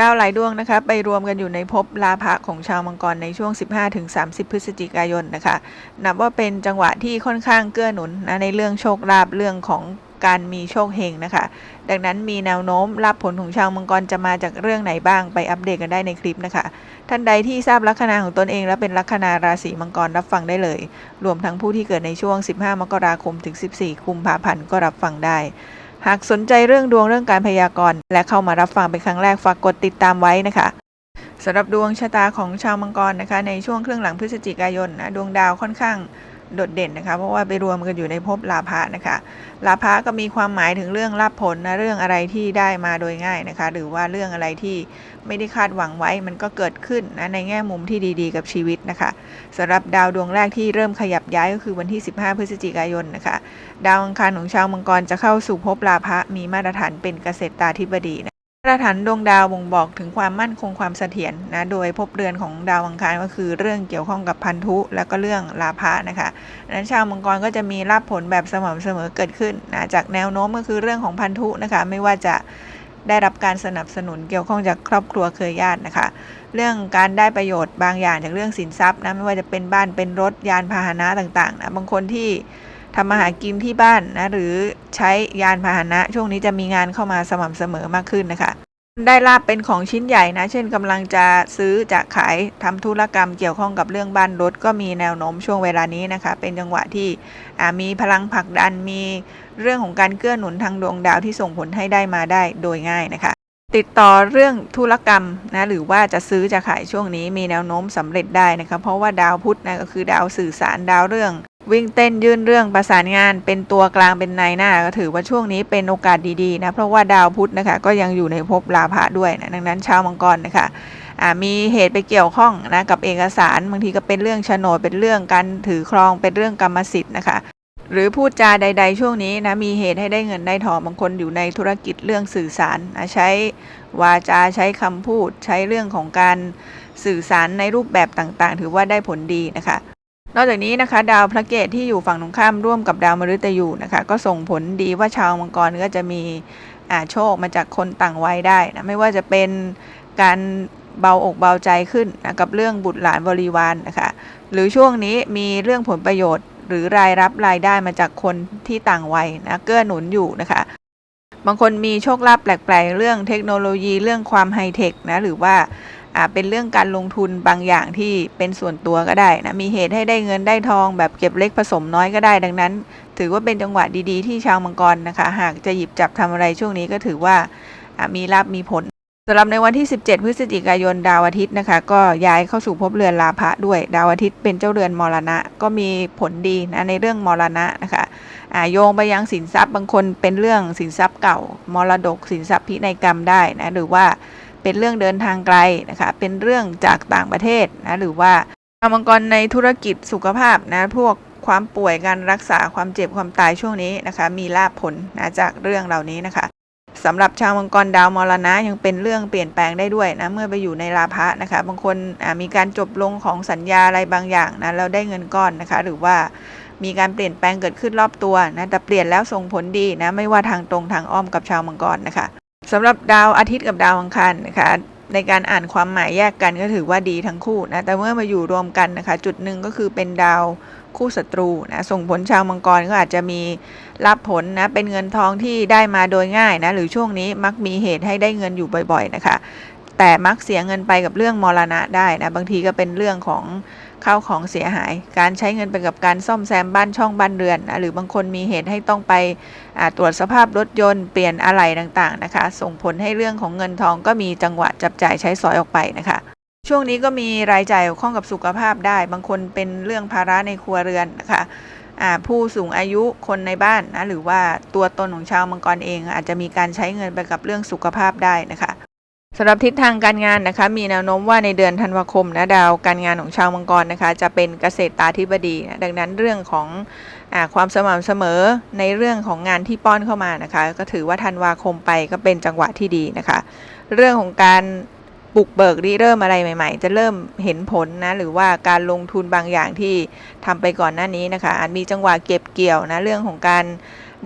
ดาวหลายดวงนะคะไปรวมกันอยู่ในภพลาภะของชาวมังกรในช่วง 15-30 พฤศจิกายนนะคะ นับว่าเป็นจังหวะที่ค่อนข้างเกื้อหนุนนะในเรื่องโชคลาภเรื่องของการมีโชคเฮงนะคะ ดังนั้นมีแนวโน้มลาภผลของชาวมังกรจะมาจากเรื่องไหนบ้างไปอัปเดตกันได้ในคลิปนะคะ ท่านใดที่ทราบลัคนาของตนเองและเป็นลัคนาราศีมังกรรับฟังได้เลย รวมทั้งผู้ที่เกิดในช่วง 15 มกราคมถึง 14 กุมภาพันธ์ก็รับฟังได้ หากสนใจเรื่องดวงเรื่องการพยากรณ์และเข้ามารับฟังเป็นครั้งแรกฝากกดติดตามไว้นะคะสำหรับดวงชะตาของชาวมังกรนะคะ ในช่วงครึ่งหลังพฤศจิกายนนะดวงดาวค่อนข้าง โดดเด่นนะคะ เพราะว่าไปรวมกันอยู่ในภพลาภะนะคะลาภะก็มีความหมายถึงเรื่องรับผลนะเรื่องอะไรที่ได้มาโดยง่ายนะคะ หรือว่าเรื่องอะไรที่ไม่ได้คาดหวังไว้มันก็เกิดขึ้นนะในแง่มุมที่ดีๆ กับชีวิตนะคะสำหรับดาวดวงแรกที่เริ่มขยับย้ายก็คือวันที่ 15 พฤศจิกายนนะคะ ดาวอังคารของชาวมังกรจะเข้าสู่ภพลาภะมีมาตรฐานเป็นเกษตรตาธิบดีนะ รฐานดวงดาวบ่งบอกถึงความมั่นคงความเสถียรนะ โดยภพเรือนของดาวอังคารก็คือเรื่องเกี่ยวข้องกับพันธุ แล้วก็เรื่องลาภะนะคะดังนั้นชาวมังกรก็จะมีรับผลแบบสม่ำเสมอเกิดขึ้นนะจากแนวโน้มก็คือเรื่องของพันธุนะคะ ไม่ว่าจะได้รับการสนับสนุนเกี่ยวข้องจากครอบครัวเครือญาตินะคะ เรื่องการได้ประโยชน์บางอย่างจากเรื่องสินทรัพย์นะไม่ว่าจะเป็นบ้านเป็นรถยานพาหนะต่างๆนะบางคนที่ ทำมาหากินที่บ้านนะหรือใช้ยานพาหนะ ช่วงนี้จะมีงานเข้ามาสม่ำเสมอมากขึ้นนะคะ ได้ลาบเป็นของชิ้นใหญ่นะ เช่นกำลังจะซื้อจะขายทำธุรกรรมเกี่ยวข้องกับเรื่องบ้านรถก็มีแนวโน้มช่วงเวลานี้นะคะ เป็นจังหวะที่มีพลังผลักดันมีเรื่องของการเกื้อหนุนทางดวงดาวที่ส่งผลให้ได้มาได้โดยง่ายนะคะติดต่อเรื่องธุรกรรมนะหรือว่าจะซื้อจะขายช่วงนี้มีแนวโน้มสำเร็จได้นะคะเพราะว่าดาวพุธนะก็คือดาวสื่อสารดาวเรื่อง วิ่งเต้นยื่นเรื่องประสานงานเป็นตัวกลางเป็นนายหน้า ก็ถือว่าช่วงนี้เป็นโอกาสดีๆนะเพราะว่าดาวพุธนะคะก็ยังอยู่ในภพลาภะด้วยนะดังนั้นชาวมังกรนะคะมีเหตุไปเกี่ยวข้องนะกับเอกสารบางทีก็เป็นเรื่องโฉนดเป็นเรื่องการถือครองเป็นเรื่องกรรมสิทธิ์นะคะหรือพูดจาใด ๆ ช่วงนี้นะมีเหตุให้ได้เงินได้ทองบางคนอยู่ในธุรกิจเรื่องสื่อสารนะใช้วาจาใช้คำพูด ใช้เรื่องของการสื่อสารในรูปแบบต่างๆ ถือว่าได้ผลดีนะคะ นอกจากนี้นะคะ ดาวพระเกตที่อยู่ฝั่งตรงข้ามร่วมกับดาวมฤตยูนะคะ ก็ส่งผลดีว่าชาวมังกรก็จะมีโชคมาจากคนต่างวัยได้นะไม่ว่าจะเป็นการเบาอกเบาใจขึ้นนะกับเรื่องบุตรหลานบริวารนนะคะหรือช่วงนี้มีเรื่องผลประโยชน์ หรือรายรับรายได้มาจากคนที่ต่างวัยนะเกื้อหนุนอยู่นะคะ บางคนมีโชคลาภแปลกๆ เรื่องเทคโนโลยีเรื่องความไฮเทคนะหรือว่าอ่า เป็นเรื่องการลงทุนบางอย่างที่เป็นส่วนตัวก็ได้นะมีเหตุให้ได้เงินได้ทองแบบเก็บเล็กผสมน้อยก็ได้ ดังนั้น ถือว่าเป็นจังหวะดีๆ ที่ชาวมังกรนะคะ หากจะหยิบจับทำอะไรช่วงนี้ก็ถือว่ามีลาบมีผลสำหรับในวันที่ 17 พฤศจิกายนดาวอาทิตย์นะคะ ก็ย้ายเข้าสู่ภพเรือนลาภะด้วย ดาวอาทิตย์เป็นเจ้าเรือนมรณะ ก็มีผลดีนะในเรื่องมรณะนะคะโยงไปยังสินทรัพย์บางคนเป็นเรื่องสินทรัพย์เก่ามรดกสินทรัพย์พินัยกรรมได้นะหรือว่า เป็นเรื่องเดินทางไกลนะคะเป็นเรื่องจากต่างประเทศนะหรือว่าชาวมังกรในธุรกิจสุขภาพนะพวกความป่วยการรักษาความเจ็บความตายช่วงนี้นะคะมีลาภผลนะจากเรื่องเหล่านี้นะคะสำหรับชาวมังกรดาวมรณะยังเป็นเรื่องเปลี่ยนแปลงได้ด้วยนะเมื่อไปอยู่ในลาภะนะคะบางคนมีการจบลงของสัญญาอะไรบางอย่างนะแล้วได้เงินก้อนนะคะ หรือว่ามีการเปลี่ยนแปลงเกิดขึ้นรอบตัวนะแต่เปลี่ยนแล้วส่งผลดีนะไม่ว่าทางตรงทางอ้อมกับชาวมังกรนะคะ สำหรับดาวอาทิตย์กับดาวอังคารนะคะในการอ่านความหมายแยกกันก็ถือว่าดีทั้งคู่นะแต่เมื่อมาอยู่รวมกันนะคะ จุดหนึ่งก็คือเป็นดาวคู่ศัตรูนะส่งผลชาวมังกรก็อาจจะมีรับผลนะเป็นเงินทองที่ได้มาโดยง่ายนะหรือช่วงนี้มักมีเหตุให้ได้เงินอยู่บ่อย ๆนะคะ แต่มักเสียเงินไปกับเรื่องมรณะได้นะบางทีก็เป็นเรื่องของ ข้าวของเสียหาย การใช้เงินไปกับการซ่อมแซมบ้านช่องบ้านเรือนนะหรือบางคนมีเหตุให้ต้องไปตรวจสภาพรถยนต์เปลี่ยนอะไหล่ต่างๆนะคะ ส่งผลให้เรื่องของเงินทองก็มีจังหวะจับจ่ายใช้สอยออกไปนะคะช่วงนี้ก็มีรายจ่ายเกี่ยวข้องกับสุขภาพได้ บางคนเป็นเรื่องภาระในครัวเรือนนะคะผู้สูงอายุคนในบ้านนะหรือว่าตัวตนของชาวมังกรเองอาจจะมีการใช้เงินไปกับเรื่องสุขภาพได้นะคะ สำหรับทิศทางการงานนะคะมีแนวโน้มว่าในเดือนธันวาคมนะดาวการงานของชาวมังกรนะคะจะเป็นเกษตรตาธิบดีนะดังนั้นเรื่องของอความสม่ำเสมอในเรื่องของงานที่ป้อนเข้ามานะคะก็ถือว่าธันวาคมไปก็เป็นจังหวะที่ดีนะคะ เรื่องของการปลุกเบิกริเริ่มอะไรใหม่ ๆ จะเริ่มเห็นผลนะหรือว่าการลงทุนบางอย่างที่ทำไปก่อนหน้านี้นะคะอาจมีจังหวะเก็บเกี่ยวนะเรื่องของการ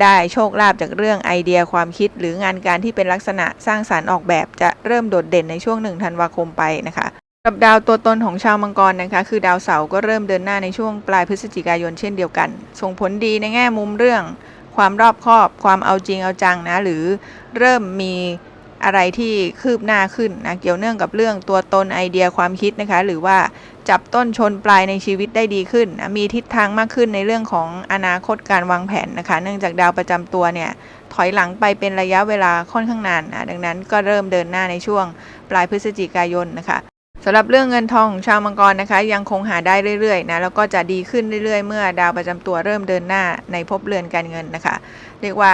ได้โชคลาภจากเรื่องไอเดียความคิดหรืองานการที่เป็นลักษณะสร้างสารรค์ออกแบบจะเริ่มโดดเด่นในช่วงหนึ่งธันวาคมไปนะคะกับดาวตัวตนของชาวมังกรนะคะคือดาวเสาร์ก็เริ่มเดินหน้าในช่วงปลายพฤศจิกายนเช่นเดียวกัน ส่งผลดีในแง่มุมเรื่อง ความรอบคอบ ความเอาจริงเอาจังนะหรือเริ่มมี อะไรที่คืบหน้าขึ้นนะเกี่ยวเนื่องกับเรื่องตัวตนไอเดียความคิดนะคะ หรือว่าจับต้นชนปลายในชีวิตได้ดีขึ้นนะมีทิศทางมากขึ้นในเรื่องของอนาคตการวางแผนนะคะ เนื่องจากดาวประจำตัวเนี่ยถอยหลังไปเป็นระยะเวลาค่อนข้างนานนะดังนั้นก็เริ่มเดินหน้าในช่วงปลายพฤศจิกายนนะคะ สำหรับเรื่องเงินทองของชาวมังกรนะคะ ยังคงหาได้เรื่อยๆนะแล้วก็จะดีขึ้นเรื่อยๆ เมื่อดาวประจำตัวเริ่มเดินหน้าในภพเรือนการเงินนะคะ เรียกว่า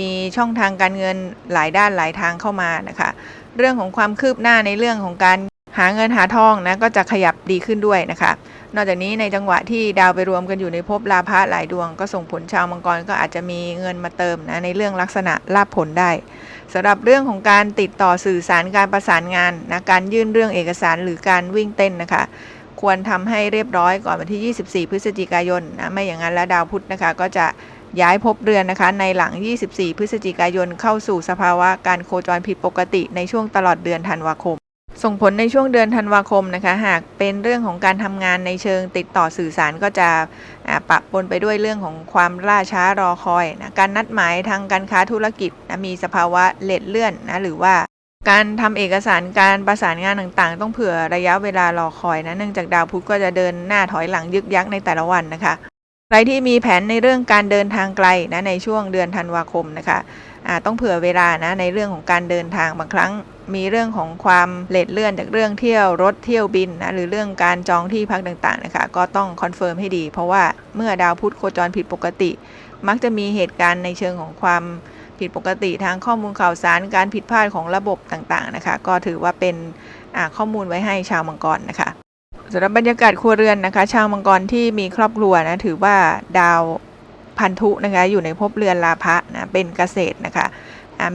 มีช่องทางการเงินหลายด้านหลายทางเข้ามานะคะ เรื่องของความคืบหน้าในเรื่องของการ หาเงินหาทองนะก็จะขยับดีขึ้นด้วยนะคะ นอกจากนี้ในจังหวะที่ดาวไปรวมกันอยู่ในภพลาภะหลายดวง ก็ส่งผลชาวมังกรก็อาจจะมีเงินมาเติมนะในเรื่องลักษณะลาภผลได้สำหรับเรื่องของการติดต่อสื่อสารการประสานงานนะการยื่นเรื่องเอกสารหรือการวิ่งเต้นนะคะ ควรทำให้เรียบร้อยก่อนวันที่ 24 พฤศจิกายนนะไม่อย่างนั้นแล้วดาวพุธนะคะก็จะย้ายภพเรือนนะคะ ในหลัง 24 พฤศจิกายนเข้าสู่สภาวะการโคจรผิดปกติในช่วงตลอดเดือนธันวาคม ส่งผลในช่วงเดือนธันวาคมนะคะ หากเป็นเรื่องของการทำงานในเชิงติดต่อสื่อสารก็จะอ่าปะปนไปด้วยเรื่องของความล่าช้ารอคอยนะการนัดหมายทางการค้าธุรกิจนะมีสภาวะเลทเลื่อนนะหรือว่าการทำเอกสารการประสานงานต่างๆ ต้องเผื่อระยะเวลารอคอยนะเนื่องจากดาวพุธก็จะเดินหน้าถอยหลังยึกยักในแต่ละวันนะคะ ใครที่มีแผนในเรื่องการเดินทางไกลนะในช่วงเดือนธันวาคมนะคะ ต้องเผื่อเวลานะในเรื่องของการเดินทางบางครั้ง มีเรื่องของความเลทเลื่อนจากเรื่องเที่ยวรถเที่ยวบินนะหรือเรื่องการจองที่พักต่างๆนะคะก็ต้องคอนเฟิร์มให้ดี เพราะว่าเมื่อดาวพุธโคจรผิดปกติ มักจะมีเหตุการณ์ในเชิงของความผิดปกติทางข้อมูลข่าวสารการผิดพลาดของระบบต่างๆนะคะ ก็ถือว่าเป็นข้อมูลไว้ให้ชาวมังกรนะคะสำหรับบรรยากาศครัวเรือนนะคะ ชาวมังกรที่มีครอบครัวนะถือว่าดาว พันธุนะคะอยู่ในภพเรือนลาภะนะเป็นเกษตรนะคะ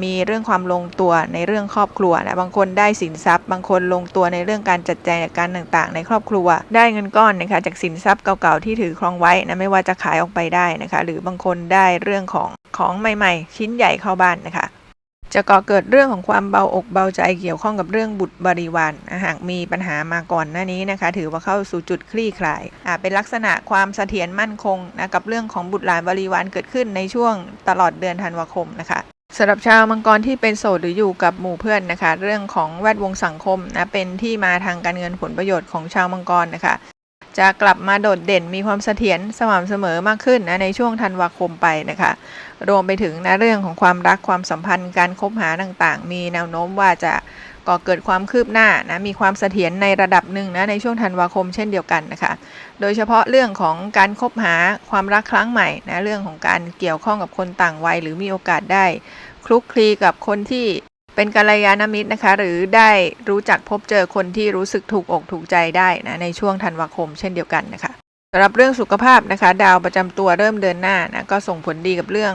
มีเรื่องความลงตัวในเรื่องครอบครัวนะบางคนได้สินทรัพย์ บางคนลงตัวในเรื่องการจัดแจงการต่างๆ ในครอบครัว ได้เงินก้อนนะคะจากสินทรัพย์เก่าๆที่ถือครองไว้นะไม่ว่าจะขายออกไปได้นะคะ หรือบางคนได้เรื่องของของใหม่ ๆ ชิ้นใหญ่เข้าบ้านนะคะ จะก่อเกิดเรื่องของความเบาอกเบาใจเกี่ยวข้องกับเรื่องบุตรบริวารหากมีปัญหามาก่อนหน้านี้นะคะ ถือว่าเข้าสู่จุดคลี่คลายอ่าเป็นลักษณะความเสถียรมั่นคงนะกับเรื่องของบุตรหลานบริวารเกิดขึ้นในช่วงตลอดเดือนธันวาคมนะคะสำหรับชาวมังกรที่เป็นโสดหรืออยู่กับหมู่เพื่อนนะคะ เรื่องของแวดวงสังคมนะเป็นที่มาทางการเงินผลประโยชน์ของชาวมังกรนะคะ จะกลับมาโดดเด่นมีความเสถียรสม่ำเสมอมากขึ้นนะในช่วงธันวาคมไปนะคะ รวมไปถึงนะเรื่องของความรักความสัมพันธ์การคบหาต่างๆ มีแนวโน้มว่าจะก่อเกิดความคืบหน้านะมีความเสถียรในระดับหนึ่งนะในช่วงธันวาคมเช่นเดียวกันนะคะ โดยเฉพาะเรื่องของการคบหาความรักครั้งใหม่นะเรื่องของการเกี่ยวข้องกับคนต่างวัย หรือมีโอกาสได้คลุกคลีกับคนที่ เป็นกัลยาณมิตรนะคะ หรือได้รู้จักพบเจอคนที่รู้สึกถูกอกถูกใจได้นะในช่วงธันวาคมเช่นเดียวกันนะคะสำหรับเรื่องสุขภาพนะคะ ดาวประจำตัวเริ่มเดินหน้านะก็ส่งผลดีกับเรื่อง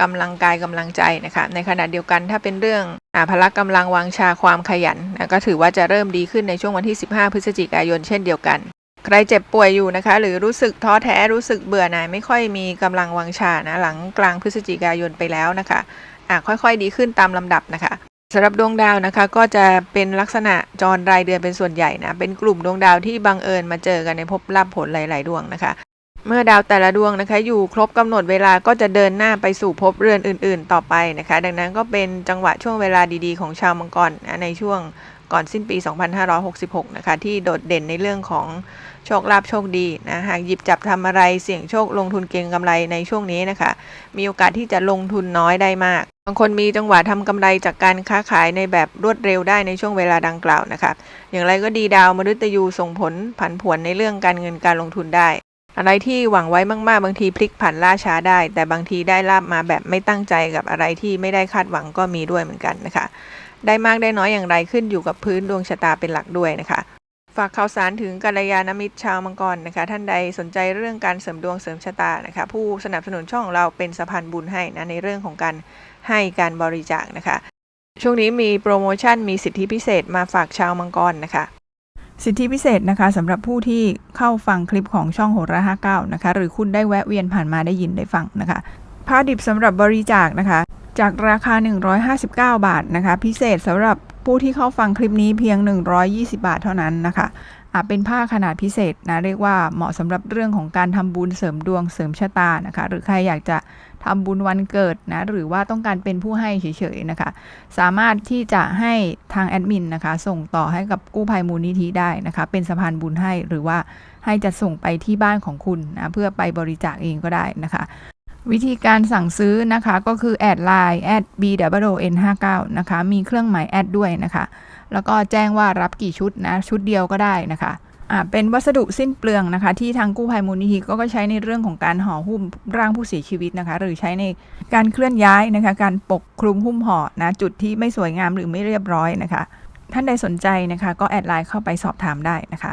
กำลังกายกำลังใจนะคะในขณะเดียวกันถ้าเป็นเรื่องอพละกำลังวังชาความขยันนะก็ถือว่าจะเริ่มดีขึ้นในช่วงวันที่ 15 พฤศจิกายนเช่นเดียวกัน ใครเจ็บป่วยอยู่นะคะ หรือรู้สึกท้อแท้รู้สึกเบื่อหน่ายไม่ค่อยมีกำลังวังชานะหลังกลางพฤศจิกายนไปแล้วนะคะอะค่อยๆดีขึ้นตามลำดับนะคะสำหรับดวงดาวนะคะก็จะเป็นลักษณะจรรายเดือนเป็นส่วนใหญ่นะเป็นกลุ่มดวงดาวที่บังเอิญมาเจอกันในภพลาภผลหลาย ๆ ดวงนะคะ เมื่อดาวแต่ละดวงนะคะอยู่ครบกำหนดเวลาก็จะเดินหน้าไปสู่ภพเรือนอื่น ๆ ต่อไปนะคะ ดังนั้นก็เป็นจังหวะช่วงเวลาดี ๆ ของชาวมังกรนะในช่วง ก่อนสิ้นปี 2566 นะคะ ที่โดดเด่นในเรื่องของโชคลาภโชคดีนะหากหยิบจับทำอะไรเสี่ยงโชคลงทุนเก็งกำไรในช่วงนี้นะคะ มีโอกาสที่จะลงทุนน้อยได้มาก บางคนมีจังหวะทำกำไรจากการค้าขายในแบบรวดเร็วได้ในช่วงเวลาดังกล่าวนะคะ อย่างไรก็ดีดาวมฤตยูส่งผลผันผวนในเรื่องการเงินการลงทุนได้อะไรที่หวังไว้มาก ๆ บางทีพลิกผันล่าช้าได้ แต่บางทีได้ลาบมาแบบไม่ตั้งใจกับอะไรที่ไม่ได้คาดหวังก็มีด้วยเหมือนกันนะคะ ได้มากได้น้อยอย่างไรขึ้นอยู่กับพื้นดวงชะตาเป็นหลักด้วยนะคะ ฝากข่าวสารถึงกัลยาณมิตรชาวมังกรนะคะ ท่านใดสนใจเรื่องการเสริมดวงเสริมชะตานะคะ ผู้สนับสนุนช่องของเราเป็นสะพานบุญให้นะในเรื่องของการให้การบริจาคนะคะ ช่วงนี้มีโปรโมชั่นมีสิทธิพิเศษมาฝากชาวมังกรนะคะสิทธิพิเศษนะคะสำหรับผู้ที่เข้าฟังคลิปของช่องโหราห้าเก้านะคะ หรือคุณได้แวะเวียนผ่านมาได้ยินได้ฟังนะคะผ้าดิบสำหรับบริจาคนะคะ จากราคา 159 บาทนะคะ พิเศษสำหรับผู้ที่เข้าฟังคลิปนี้เพียง 120 บาทเท่านั้นนะคะอะเป็นผ้าขนาดพิเศษนะเรียกว่าเหมาะสำหรับเรื่องของการทำบุญเสริมดวงเสริมชะตานะคะ หรือใครอยากจะทำบุญวันเกิดนะหรือว่าต้องการเป็นผู้ให้เฉยๆนะคะ สามารถที่จะให้ทางแอดมินนะคะ ส่งต่อให้กับกู้ภัยมูลนิธิได้นะคะ เป็นสะพานบุญให้หรือว่าให้จะส่งไปที่บ้านของคุณนะเพื่อไปบริจาคเองก็ได้นะคะ วิธีการสั่งซื้อนะคะก็คือแอดไลน์แอด b w n 5 9นะคะ มีเครื่องหมายแอดด้วยนะคะ แล้วก็แจ้งว่ารับกี่ชุดนะ ชุดเดียวก็ได้นะคะอ่าเป็นวัสดุสิ้นเปลืองนะคะ ที่ทางกู้ภัยมูลนิธิก็ก็ใช้ในเรื่องของการห่อหุ้มร่างผู้เสียชีวิตนะคะ หรือใช้ในการเคลื่อนย้ายนะคะ การปกคลุมหุ้มห่อนะจุดที่ไม่สวยงามหรือไม่เรียบร้อยนะคะ ท่านใดสนใจนะคะ ก็แอดไลน์เข้าไปสอบถามได้นะคะ